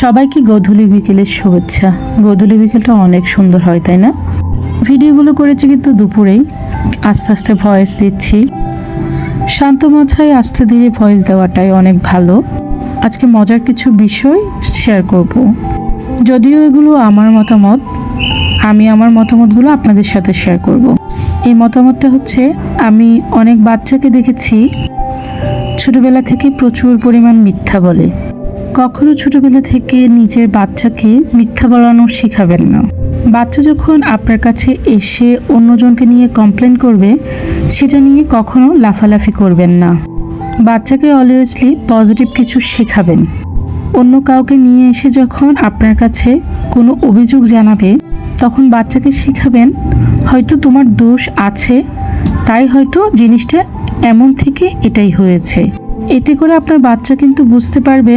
সবাইকে গোধূলি বিকেলের শুভেচ্ছা। গোধূলি বিকেলটা অনেক সুন্দর হয়, তাই না? ভিডিওগুলো করেছি কিন্তু দুপুরেই। আস্তে আস্তে ভয়েস দিচ্ছি। শান্ত মাথায় আস্তে ধীরে ভয়েস দেওয়াটাই অনেক ভালো। আজকে মজার কিছু বিষয় শেয়ার করব। যদিও এগুলো আমার মতামত, আমি আমার মতামতগুলো আপনাদের সাথে শেয়ার করব। এই মতামতটা হচ্ছে, আমি অনেক বাচ্চাকে দেখেছি, ছোটবেলা থেকে প্রচুর পরিমাণ মিথ্যা বলে। কখনো ছোটবেলা থেকে নিজের বাচ্চাকে মিথ্যা বলানো শেখাবেন না। বাচ্চা যখন আপনার কাছে এসে অন্যজনকে নিয়ে কমপ্লেন করবে, সেটা নিয়ে কখনো লাফালাফি করবেন না। বাচ্চাকে অলওয়েজলি পজিটিভ কিছু শেখাবেন। অন্য কাউকে নিয়ে এসে যখন আপনার কাছে কোনো অভিযোগ জানাবে, তখন বাচ্চাকে শেখাবেন, হয়তো তোমার দোষ আছে, তাই হয়তো জিনিসটা এমন থেকে এটাই হয়েছে। এতে করে আপনার বাচ্চা কিন্তু বুঝতে পারবে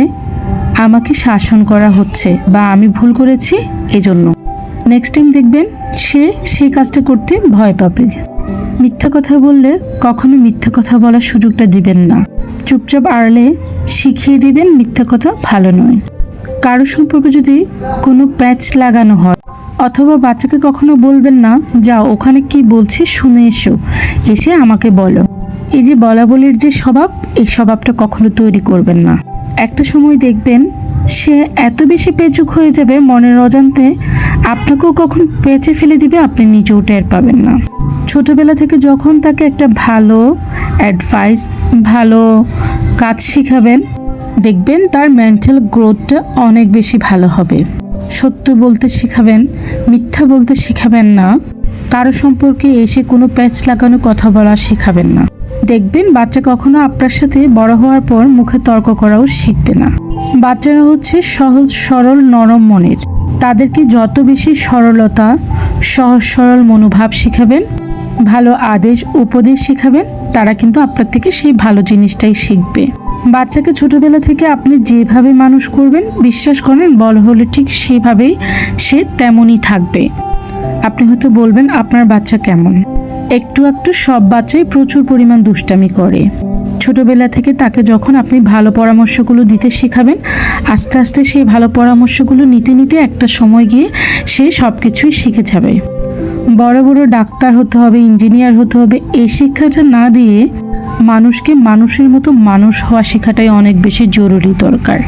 আমাকে শাসন করা হচ্ছে বা আমি ভুল করেছি এজন্য। নেক্সট টাইম দেখবেন সে সেই কাজটা করতে ভয় পাবে। মিথ্যা কথা বললে কখনো মিথ্যা কথা বলার সুযোগটা দিবেন না। চুপচাপ আড়লে শিখিয়ে দিবেন মিথ্যা কথা ভালো নয়। কারও সম্পর্কে যদি কোনো প্যাচ লাগানো হয় অথবা বাচ্চাকে কখনো বলবেন না, যাও, ওখানে কি বলছি শুনে এসো। এসে আমাকে বলো। এই যে বলা বলির যে স্বভাব, এই স্বভাবটা কখনো তৈরি করবেন না। একটা সময় দেখবেন সে এত বেশি পেচুক হয়ে যাবে মনের অজান্তে, আপনাকেও কখন পেঁচে ফেলে দিবে আপনি নিজেও টের পাবেন না। ছোটবেলা থেকে যখন তাকে একটা ভালো অ্যাডভাইস ভালো কাজ শিখাবেন, দেখবেন তার মেন্টাল গ্রোথটা অনেক বেশি ভালো হবে। সত্য বলতে শেখাবেন, মিথ্যা বলতে শেখাবেন না। কারও সম্পর্কে এসে কোনো প্যাচ লাগানো কথা বলা শেখাবেন না। দেখবেন বাচ্চা কখনো আপনার সাথে বড় হওয়ার পর মুখে তর্ক করাও শিখবে না। বাচ্চারা হচ্ছে সহজ, সরল, নরম মনের। তাদেরকে যত বেশি সরলতা, সহজ, সরল মনোভাব শেখাবেন, ভালো আদেশ, উপদেশ শেখাবেন, তারা কিন্তু আপনার থেকে সেই ভালো জিনিসটাই শিখবে। বাচ্চাকে ছোটবেলা থেকে আপনি যেভাবে মানুষ করবেন, বিশ্বাস করেন বড় হলে ঠিক সেভাবেই সে তেমনই থাকবে। আপনি হয়তো বলবেন, আপনার বাচ্চা কেমন? একটু একটু সব বাচ্চাই প্রচুর পরিমাণ দুষ্টামি করে। ছোটবেলা থেকে তাকে যখন আপনি ভালো পরামর্শগুলো দিতে শেখাবেন, আস্তে আস্তে সেই ভালো পরামর্শগুলো নিতে নিতে একটা সময় গিয়ে সে সব কিছুই শিখে যাবে। বড় বড় ডাক্তার হতে হবে, ইঞ্জিনিয়ার হতে হবে, এই শিক্ষাটা না দিয়ে মানুষকে মানুষের মতো মানুষ হওয়া শেখাটাই অনেক বেশি জরুরি দরকার।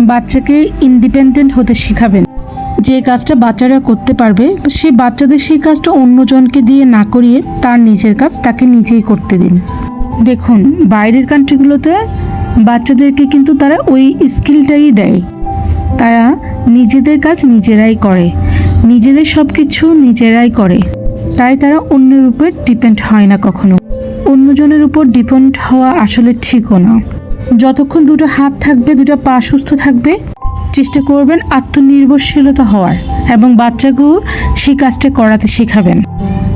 বাচ্চাকে ইন্ডিপেন্ডেন্ট হতে শেখাবেন। যে কাজটা বাচ্চারা করতে পারবে, সে বাচ্চাদের সেই কাজটা অন্যজনকে দিয়ে না করিয়ে তার নিজের কাজ তাকে নিজেই করতে দিন। দেখুন, বাইরের কান্ট্রিগুলোতে বাচ্চাদেরকে কিন্তু তারা ওই স্কিলটাই দেয়। তারা নিজেদের কাজ নিজেরাই করে, নিজেদের সব কিছু নিজেরাই করে। তাই তারা অন্যের উপর ডিপেন্ড হয় না কখনো। অন্যজনের উপর ডিপেন্ড হওয়া আসলে ঠিকও না। যতক্ষণ দুটো হাত থাকবে, দুটো পা সুস্থ থাকবে চেষ্টা করবেন আত্মনির্ভরশীলতা হওয়ার এবং বাচ্চাকেও সেই কাজটা করাতে শেখাবেন।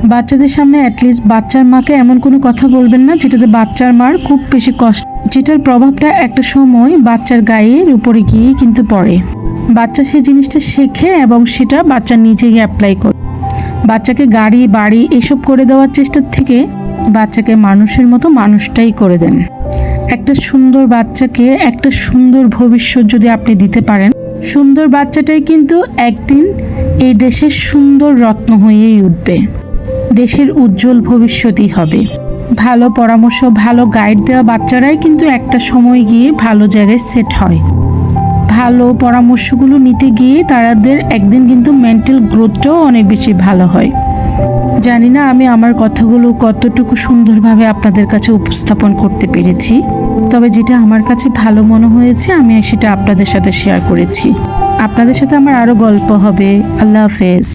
বাচ্চাদের সামনে অ্যাটলিস্ট বাচ্চার মাকে এমন কোনো কথা বলবেন না যেটাতে বাচ্চার মার খুব বেশি কষ্ট যেটার প্রভাবটা একটা সময় বাচ্চার গায়ের উপরে গিয়ে কিন্তু পড়ে। বাচ্চা সেই জিনিসটা শেখে এবং সেটা বাচ্চা নিজেই অ্যাপ্লাই করে। বাচ্চাকে গাড়ি, বাড়ি এসব করে দেওয়ার চেষ্টার থেকে বাচ্চাকে মানুষের মতো মানুষটাই করে দেন। একটা সুন্দর বাচ্চাকে একটা সুন্দর ভবিষ্যৎ যদি আপনি দিতে পারেন, সুন্দর বাচ্চাটাই কিন্তু একদিন এই দেশের সুন্দর রত্ন হয়েই উঠবে। দেশের উজ্জ্বল ভবিষ্যতই হবে। ভালো পরামর্শ, ভালো গাইড দেওয়া বাচ্চারাই কিন্তু একটা সময় গিয়ে ভালো জায়গায় সেট হয়। ভালো পরামর্শগুলো নিতে গিয়ে তাদের একদিন কিন্তু মেন্টাল গ্রোথটাও অনেক বেশি ভালো হয়। জানি না আমি আমার কথাগুলো কতটুকু সুন্দরভাবে আপনাদের কাছে উপস্থাপন করতে পেরেছি। তবে যেটা আমার কাছে ভালো মনে হয়েছে, আমি সেটা আপনাদের সাথে শেয়ার করেছি। আপনাদের সাথে আমার আরও গল্প হবে। আল্লাহ হাফেজ।